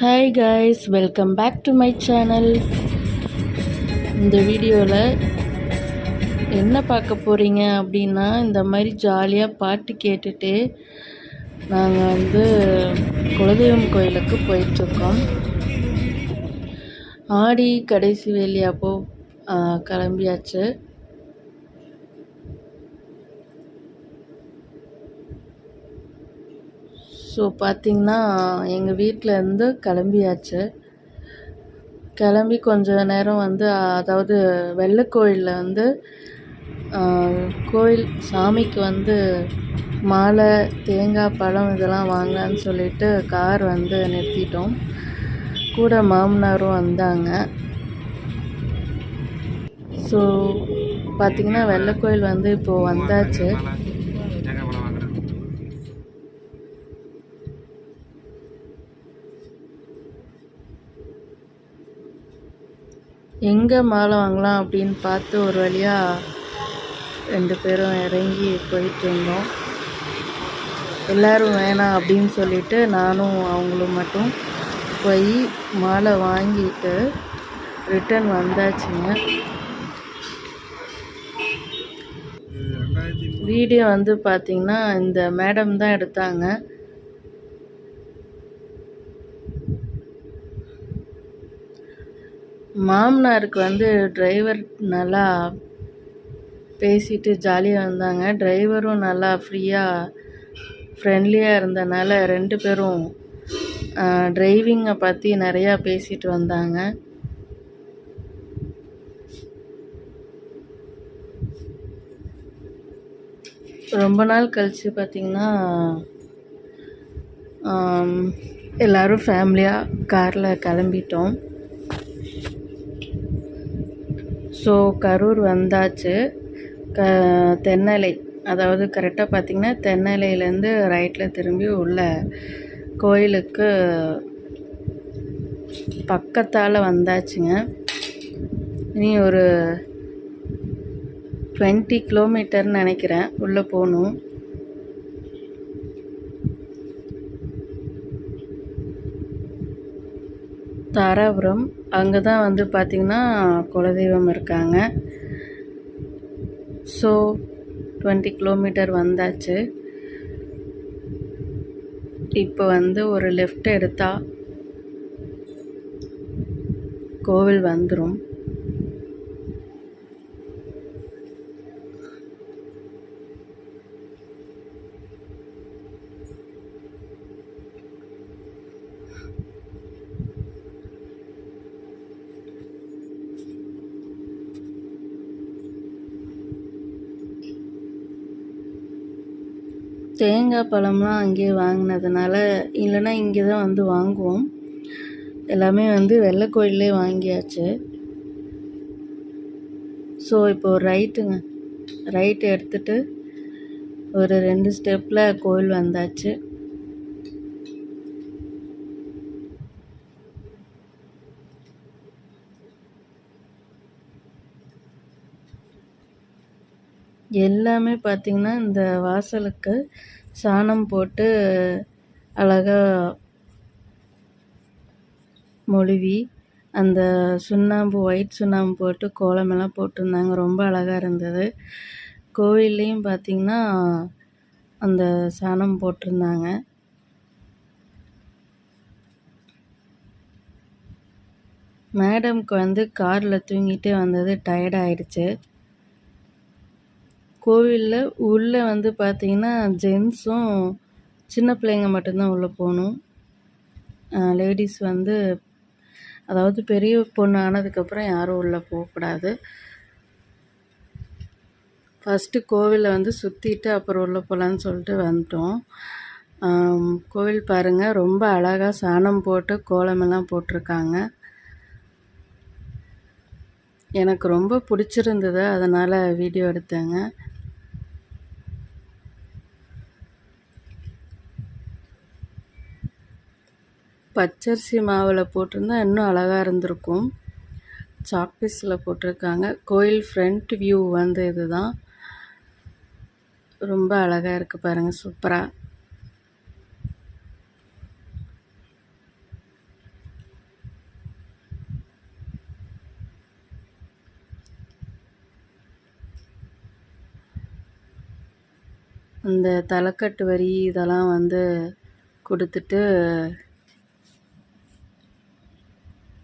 Hi guys welcome back to my channel இந்த வீடியோவில் என்ன பார்க்க போகிறீங்க அப்படின்னா இந்த மாதிரி ஜாலியாக பாட்டு கேட்டுட்டு நாங்கள் வந்து குலதெய்வம் கோயிலுக்கு போயிட்டுருக்கோம். ஆடி கடைசி வெள்ளி அப்போ கிளம்பியாச்சு. ஸோ பார்த்திங்கன்னா எங்கள் வீட்டிலேருந்து கிளம்பியாச்சு. கிளம்பி கொஞ்ச நேரம் வந்து அதாவது வெள்ளைக்கோயிலில் வந்து கோயில் சாமிக்கு வந்து மாலை தேங்காய் பழம் இதெல்லாம் வாங்கலான்னு சொல்லிட்டு கார் வந்து நிறுத்திட்டோம். கூட மாமனாரும் வந்தாங்க. ஸோ பார்த்திங்கன்னா வெள்ளைக்கோயில் வந்து இப்போது வந்தாச்சு தேங்காய் பழம் வாங்குறேன் எங்கே மாலை வாங்கலாம் அப்படின்னு பார்த்து ஒரு வழியாக ரெண்டு பேரும் இறங்கி போயிட்டு இருந்தோம். எல்லோரும் வேணாம் அப்படின்னு சொல்லிட்டு நானும் அவங்களும் மட்டும் போய் மாலை வாங்கிட்டு ரிட்டர்ன் வந்தாச்சுங்க. வீடியோ வந்து பார்த்திங்கன்னா இந்த மேடம் தான் எடுத்தாங்க. மாமனாருக்கு வந்து டிரைவர் நல்லா பேசிட்டு ஜாலியாக இருந்தாங்க. டிரைவரும் நல்லா ஃப்ரீயாக ஃப்ரெண்ட்லியாக இருந்தனால ரெண்டு பேரும் டிரைவிங்கை பற்றி நிறையா பேசிட்டு வந்தாங்க. ரொம்ப நாள் கழித்து பார்த்திங்கன்னா எல்லோரும் எல்லாரும் ஃபேமிலியாக காரில் கிளம்பிட்டோம். ஸோ கரூர் வந்தாச்சு. க தென்னலை. அதாவது கரெக்டாக பார்த்திங்கன்னா தென்னலையிலேருந்து ரைட்டில் திரும்பி உள்ள கோயிலுக்கு பக்கத்தால் வந்தாச்சுங்க. இனி ஒரு டுவெண்ட்டி கிலோமீட்டர்னு நினைக்கிறேன். உள்ளே போகணும். தாராபுரம். அங்கே தான் வந்து பார்த்திங்கன்னா குலதெய்வம் இருக்காங்க. ஸோ டுவெண்ட்டி கிலோமீட்டர் வந்தாச்சு. இப்போ வந்து ஒரு லெஃப்ட் எடுத்தால் கோவில் வந்துடும் தேங்காய் பழம்லாம் அங்கேயே வாங்கினதுனால இல்லைன்னா இங்கே தான் வந்து வாங்குவோம். எல்லாமே வந்து வெள்ளை கோயிலே வாங்கியாச்சு. ஸோ இப்போ ரைட்டுங்க. ரைட்டு எடுத்துகிட்டு ஒரு ரெண்டு ஸ்டெப்பில் கோயில் வந்தாச்சு. எல்லாமே பார்த்திங்கன்னா இந்த வாசலுக்கு சாணம் போட்டு அழகாக மொழுவி அந்த சுண்ணாம்பு ஒயிட் சுண்ணாம்பு போட்டு கோலமெல்லாம் போட்டிருந்தாங்க. ரொம்ப அழகாக இருந்தது. கோவில்லையும் பார்த்திங்கன்னா அந்த சாணம் போட்டிருந்தாங்க. மேடம்க்கு வந்து காரில் தூங்கிட்டே வந்தது. டயர்ட் ஆயிடுச்சு. கோவிலில் உள்ளே வந்து பார்த்தீங்கன்னா ஜென்ஸும் சின்ன பிள்ளைங்க மட்டும்தான் உள்ளே போகணும். லேடிஸ் வந்து அதாவது பெரிய பொண்ணு ஆனதுக்கப்புறம் யாரும் உள்ளே போகக்கூடாது ஃபஸ்ட்டு கோவிலை வந்து சுற்றிட்டு அப்புறம் உள்ளே போகலான்னு சொல்லிட்டு வந்துட்டோம். கோவில் பாருங்கள் ரொம்ப அழகாக சாணம் போட்டு கோலமெல்லாம் போட்டிருக்காங்க. எனக்கு ரொம்ப பிடிச்சிருந்தது அதனால் வீடியோ எடுத்தேங்க. பச்சரிசி மாவில் போட்டிருந்தா இன்னும் அழகாக இருந்திருக்கும். சாக்பீஸில் போட்டிருக்காங்க. கோயில் ஃப்ரண்ட் வியூ வந்து இதுதான். ரொம்ப அழகாக இருக்குது பாருங்கள் சூப்பராக அந்த தலைக்கட்டு வரி இதெல்லாம் வந்து கொடுத்துட்டு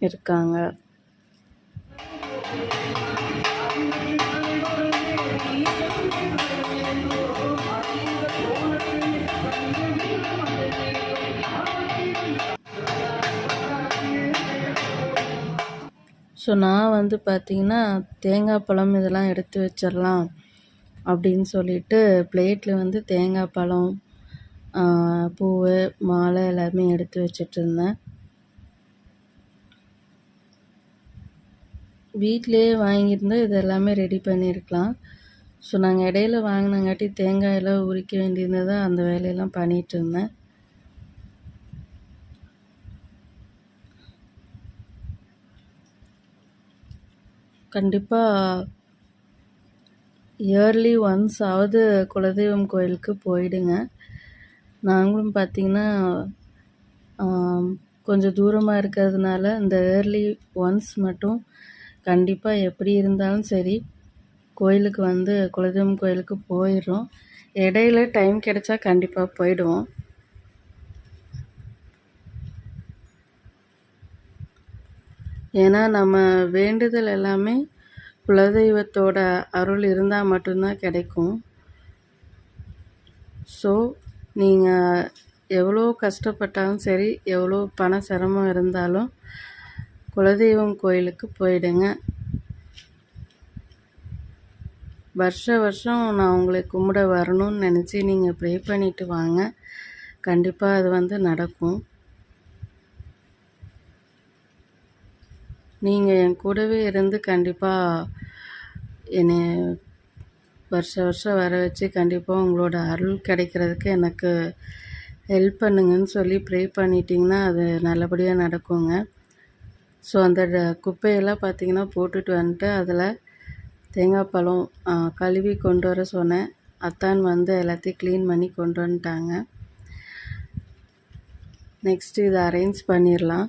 இருக்காங்க. ஸோ நான் வந்து பார்த்திங்கன்னா தேங்காய் பழம் இதெல்லாம் எடுத்து வச்சிடலாம் அப்படின்னு சொல்லிட்டு பிளேட்டில் வந்து தேங்காய் பழம் பூ மாலை எல்லாமே எடுத்து வச்சிட்டு வீட்டிலேயே வாங்கியிருந்தால் இது எல்லாமே ரெடி பண்ணியிருக்கலாம். ஸோ நாங்கள் இடையில வாங்கினங்காட்டி தேங்காயெல்லாம் உரிக்க வேண்டியிருந்ததை அந்த வேலையெல்லாம் பண்ணிகிட்டு இருந்தேன் கண்டிப்பாக இயர்லி ஒன்ஸ் ஆவது குலதெய்வம் கோயிலுக்கு போயிடுங்க. நாங்களும் பார்த்திங்கன்னா கொஞ்சம் தூரமாக இருக்கிறதுனால இந்த இயர்லி ஒன்ஸ் மட்டும் கண்டிப்பாக எப்படி இருந்தாலும் சரி கோயிலுக்கு வந்து குலதெய்வம் கோயிலுக்கு போயிடும் இடையில டைம் கிடைச்சா கண்டிப்பாக போயிடுவோம். ஏன்னா நம்ம வேண்டுதல் எல்லாமே குலதெய்வத்தோட அருள் இருந்தால் மட்டும்தான் கிடைக்கும். ஸோ நீங்கள் எவ்வளோ கஷ்டப்பட்டாலும் சரி எவ்வளோ பண சிரமம் இருந்தாலும் குலதெய்வம் கோயிலுக்கு போயிடுங்க. வருஷ வருஷம் நான் உங்களை கும்பிட வரணும்னு நினச்சி நீங்கள் ப்ரே பண்ணிவிட்டு வாங்க. கண்டிப்பாக அது வந்து நடக்கும். நீங்கள் என் கூடவே இருந்து கண்டிப்பாக என்னை வருஷ வருஷம் வர வச்சு கண்டிப்பாக உங்களோட அருள் கிடைக்கிறதுக்கு எனக்கு ஹெல்ப் பண்ணுங்கன்னு சொல்லி ப்ரே பண்ணிட்டீங்கன்னா அது நல்லபடியாக நடக்குங்க. ஸோ அந்த குப்பையெல்லாம் பார்த்திங்கன்னா போட்டுட்டு வந்துட்டு அதில் தேங்காய் பழம் கழுவி கொண்டு வர சொன்னேன். அத்தான் வந்து எல்லாத்தையும் க்ளீன் பண்ணி கொண்டு வந்துட்டாங்க. நெக்ஸ்ட்டு இதை அரேஞ்ச் பண்ணிடலாம்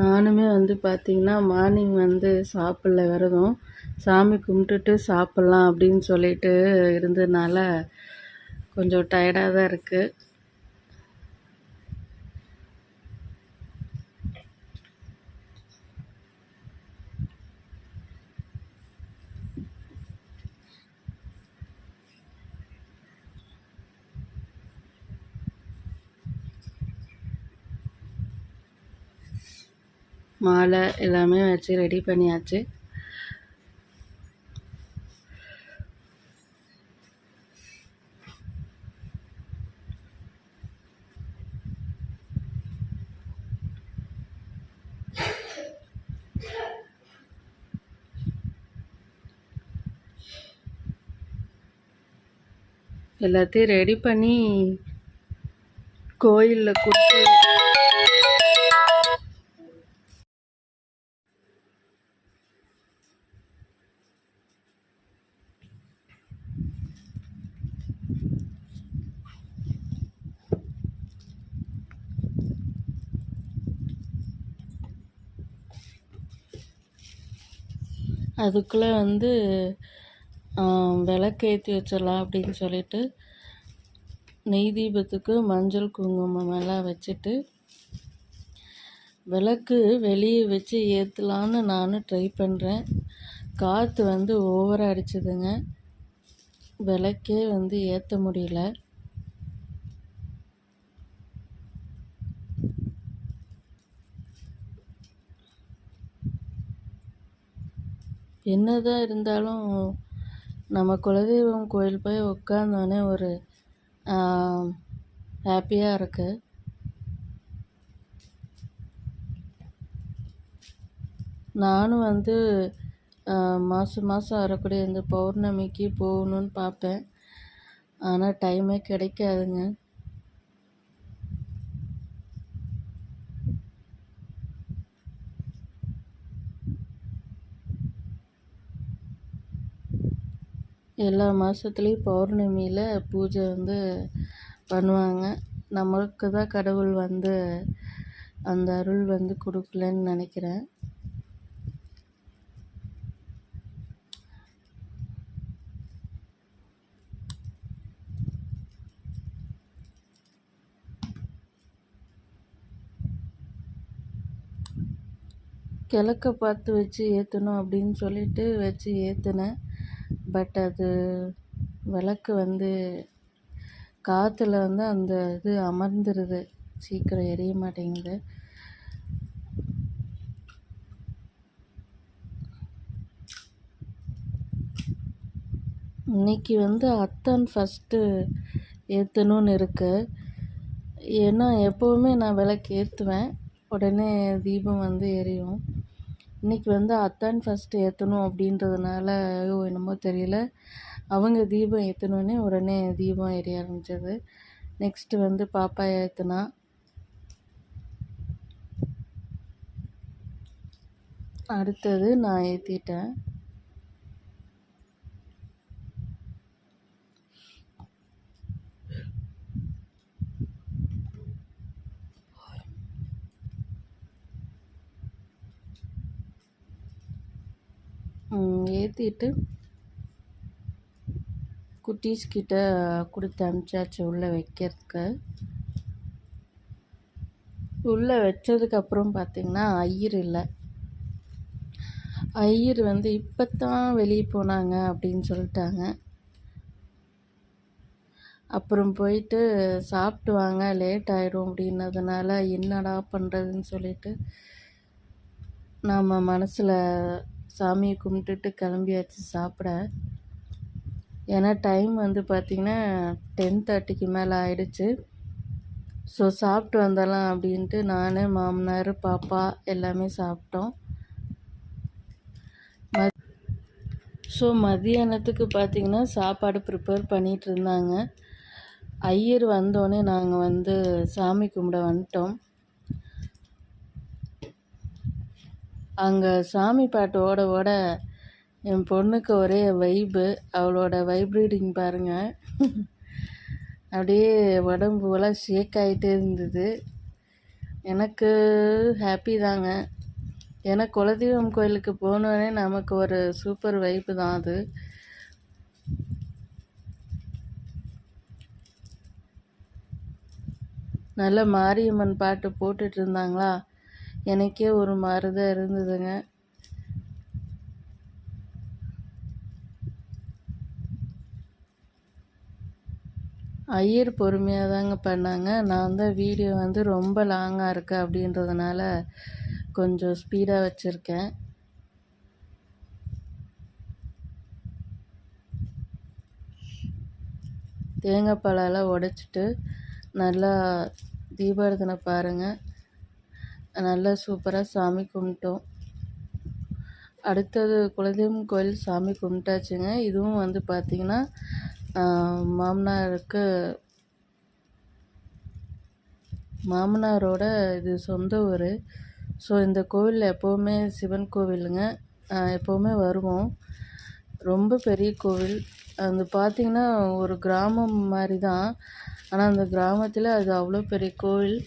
நானுமே வந்து பார்த்திங்கன்னா மார்னிங் வந்து சாப்பிடல விரதம். சாமி கும்பிட்டுட்டு சாப்பிட்லாம் அப்படின்னு சொல்லிட்டு இருந்ததுனால கொஞ்சம் டயர்டாக தான் இருக்குது மாலை எல்லாமே வச்சு ரெடி பண்ணியாச்சு. எல்லாத்தையும் ரெடி பண்ணி கோயிலில் கொடுத்து அதுக்குள்ளே வந்து விளக்கு ஏற்றி வச்சிடலாம் அப்படின்னு சொல்லிட்டு நெய் தீபத்துக்கு மஞ்சள் குங்குமம் எல்லாம் வச்சுட்டு விளக்கு வெளியே வச்சு ஏற்றலான்னு நானும் ட்ரை பண்ணுறேன் காற்று வந்து ஓவராக அடிச்சுதுங்க. விளக்கே வந்து ஏற்ற முடியல. என்னதான் இருந்தாலும் நம்ம குலதெய்வம் கோயில் போய் உட்காந்தோடனே ஒரு ஹாப்பியாக இருக்குது நானும் வந்து மாதம் மாதம் வரக்கூடிய இந்த பௌர்ணமிக்கு போகணுன்னு பார்ப்பேன் ஆனால் டைமே கிடைக்காதுங்க. எல்லா மாதத்துலேயும் பௌர்ணமியில் பூஜை வந்து பண்ணுவாங்க. நம்மளுக்கு தான் கடவுள் வந்து அந்த அருள் வந்து கொடுக்கலன்னு நினைக்கிறேன். கிழக்க பார்த்து வச்சு ஏற்றணும் அப்படின்னு சொல்லிட்டு வச்சு ஏற்றினேன் பட் அது விளக்கு வந்து காற்றுல வந்து அந்த இது அமர்ந்துருது. சீக்கிரம் எரிய மாட்டேங்குது. இன்னைக்கு வந்து அத்தான் ஃபஸ்ட்டு ஏற்றணும்னு இருக்குது ஏன்னா எப்போவுமே நான் விளக்கு ஏற்றுவேன் உடனே தீபம் வந்து எரியும். இன்னைக்கு வந்து அத்தான் ஃபஸ்ட்டு ஏற்றணும் அப்படின்றதுனால ஐயோ என்னமோ தெரியல. அவங்க தீபம் ஏற்றினோடனே உடனே தீபம் எரிய ஆரம்பிச்சது. நெக்ஸ்ட்டு வந்து பாப்பா ஏற்றுனா அடுத்தது நான் ஏற்றிட்டேன் ஏற்றிட்டு குட்டீஸ் கிட்ட கொடுத்து அனுப்பிச்சாச்சு உள்ளே வைக்கிறதுக்கு. உள்ளே வச்சதுக்கப்புறம் பார்த்திங்கன்னா ஐயர் இல்லை. ஐயர் வந்து இப்போ தான் வெளியே போனாங்க அப்படின்னு சொல்லிட்டாங்க. அப்புறம் போயிட்டு சாப்பிட்டு வாங்க லேட் ஆயிடும் அப்படின்னதுனால என்னடா பண்ணுறதுன்னு சொல்லிட்டு நாம் மனசில் சாமியை கும்பிட்டுட்டு கிளம்பியாச்சு சாப்பிட. ஏன்னா டைம் வந்து பார்த்திங்கன்னா டென் தேர்ட்டிக்கு மேலே ஆயிடுச்சு. ஸோ சாப்பிட்டு வந்தாலாம் அப்படின்ட்டு நான் மாமனார் பாப்பா எல்லாமே சாப்பிட்டோம். ஸோ மதியானத்துக்கு பார்த்திங்கன்னா சாப்பாடு ப்ரிப்பேர் பண்ணிகிட்டு இருந்தாங்க. ஐயர் வந்தோடனே நாங்கள் வந்து சாமி கும்பிட வந்துட்டோம். அங்கே சாமி பாட்டு ஓட ஓட என் பொண்ணுக்கு ஒரே வைப்பு அவளோட வைப்ரேட்டிங் பாருங்கள் அப்படியே உடம்புலாம் ஷேக் ஆகிட்டே இருந்தது. எனக்கு ஹாப்பி தாங்க. ஏன்னா குலதெய்வம் கோயிலுக்கு போனோடனே நமக்கு ஒரு சூப்பர் வைப்பு தான் அது. நல்ல மாரியம்மன் பாட்டு போட்டுட்டு இருந்தாங்களா? எனக்கே ஒரு மாதிரி இருந்ததுங்க. ஐயர் பொறுமையாக தாங்க பண்ணாங்க. நான் தான் வீடியோ வந்து ரொம்ப லாங்காக இருக்கு அப்படின்றதுனால கொஞ்சம் ஸ்பீடாக வச்சுருக்கேன். தேங்காய் பழம்லாம் உடச்சிட்டு நல்லா தீபாரதனை பாருங்கள் நல்லா சூப்பராக சாமி கும்பிட்டோம். அடுத்தது குலதெய்வம் கோயில் சாமி கும்பிட்டாச்சுங்க. இதுவும் வந்து பார்த்திங்கன்னா மாமனாருக்கு மாமனாரோட இது சொந்த ஊர். ஸோ இந்த கோவிலில் எப்போவுமே சிவன் கோவிலுங்க. எப்போவுமே வருவோம். ரொம்ப பெரிய கோவில். அது பார்த்திங்கன்னா ஒரு கிராமம் மாதிரி தான் ஆனால் அந்த கிராமத்தில் அது அவ்வளோ பெரிய கோவில்.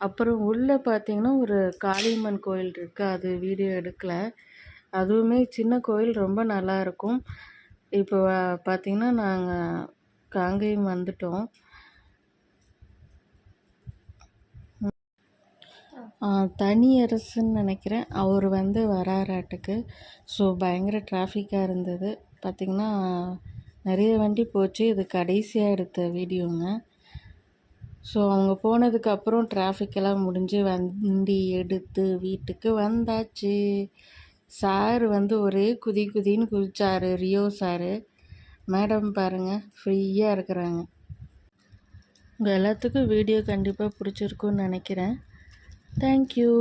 அப்புறம் உள்ளே பார்த்தீங்கன்னா ஒரு காளியம்மன் கோயில் இருக்குது அது வீடியோ எடுக்கலை. அதுவுமே சின்ன கோயில் ரொம்ப நல்லா இருக்கும். இப்போ பார்த்திங்கன்னா நாங்கள் காங்கேயம் வந்துட்டோம். தனி அரசுன்னு நினைக்கிறேன். அவர் வந்து வராராட்டுக்கு. ஸோ பயங்கர டிராஃபிக்காக இருந்தது. பார்த்திங்கன்னா நிறைய வண்டி போச்சு. இது கடைசியாக எடுத்த வீடியோங்க ஸோ அவங்க போனதுக்கப்புறம் டிராஃபிக்கெல்லாம் முடிஞ்சு வண்டி எடுத்து வீட்டுக்கு வந்தாச்சு. சார் வந்து ஒரே குதி குதின்னு குதிச்சார் ரியோ சாரு. மேடம் பாருங்கள் ஃப்ரீயாக இருக்கிறாங்க. உங்கள் எல்லாத்துக்கும் வீடியோ கண்டிப்பாக பிடிச்சிருக்குன்னு நினைக்கிறேன். தேங்க்யூ